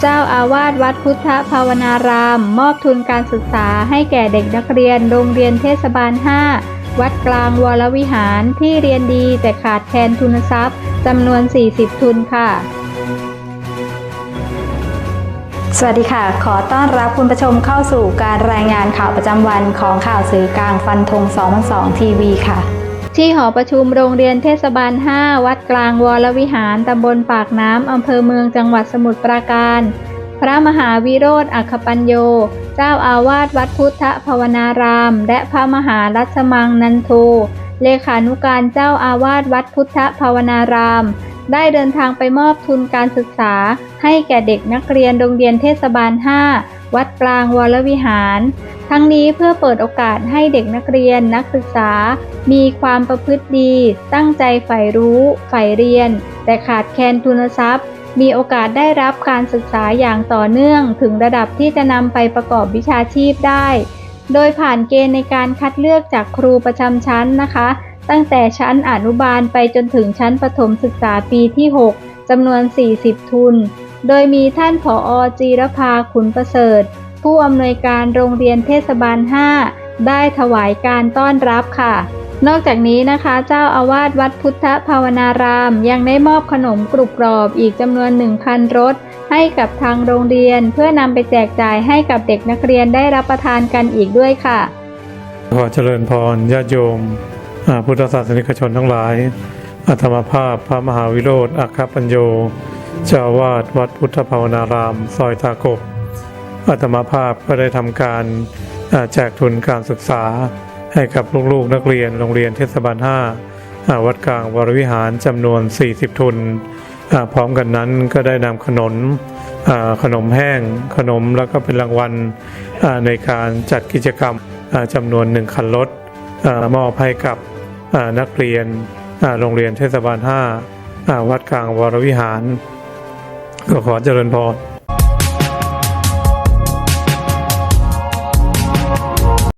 เจ้าอาวาสวัดพุทธภาวนาราม มอบทุนการศึกษาให้แก่เด็กนักเรียนโรงเรียนเทศบาล 5 วัดกลางวรวิหารที่เรียนดีแต่ขาดแคลนทุนทรัพย์จำนวน 40 ทุนค่ะ สวัสดีค่ะ ขอต้อนรับคุณผู้ชมเข้าสู่การรายงานข่าวประจำวันของข่าวสื่อกลางฟันธง2 0 2ทีวีค่ะ ที่หอประชุมโรงเรียนเทศบาล 5 วัดกลางวรวิหารตำบลปากน้ำอำเภอเมืองจังหวัดสมุทรปราการ พระมหาวิโรธอัคคปัญโย เจ้าอาวาสวัดพุทธภาวนาราม และพระมหารัชมังนันโทเลขานุการเจ้าอาวาสวัดพุทธภาวนาราม ได้เดินทางไปมอบทุนการศึกษา ให้แก่เด็กนักเรียนโรงเรียนเทศบาล 5 วัดกลางวรวิหาร ทั้งนี้เพื่อเปิดโอกาสให้เด็กนักเรียนนักศึกษา มีความประพฤติดี ตั้งใจใฝ่รู้ใฝ่เรียน แต่ขาดแคลนทุนทรัพย์ มีโอกาสได้รับการศึกษาอย่างต่อเนื่อง ถึงระดับที่จะนำไปประกอบวิชาชีพได้ โดยผ่านเกณฑ์ในการคัดเลือกจากครูประจำชั้นนะคะ ตั้งแต่ชั้นอนุบาลไปจนถึงชั้นประถมศึกษาปีที่ 6จำนวน 40 ทุน โดยมีท่านผออจีรภาขุนประเสริฐ ผู้อำนวยการโรงเรียนเทศบาล 5 ได้ถวายการต้อนรับค่ะ นอกจากนี้นะคะ เจ้าอาวาสวัดพุทธภาวนาราม ยังได้มอบขนมกรุบกรอบอีกจำนวน 1,000 รถ ให้กับทางโรงเรียนเพื่อนำไปแจกจ่ายให้กับเด็กนักเรียนได้รับประทานกันอีกด้วยค่ะ ขอเจริญพรญาติโยมพุทธศาสนิกชนทั้งหลายอาตมาภาพพระมหาวิโรธอัคคปัญโยเจ้าอาวาดวัดพุทธภาวนาราม ซอยตากบ อาตมาภาพก็ได้ทำการแจกทุนการศึกษา ให้กับลูกๆ นักเรียนโรงเรียนเทศบาล5อ่าวัดกลางวรวิหารจำนวน 40 ทุน พร้อมกันนั้นก็ได้นำขนมขนมแห้งขนมแล้วก็เป็นรางวัลในการจัดกิจกรรมจำนวนหนึ่งคันรถมอบให้กับนักเรียนโรงเรียนเทศบาล5อ่าวัดกลางวรวิหาร ก็ขอเจริญพร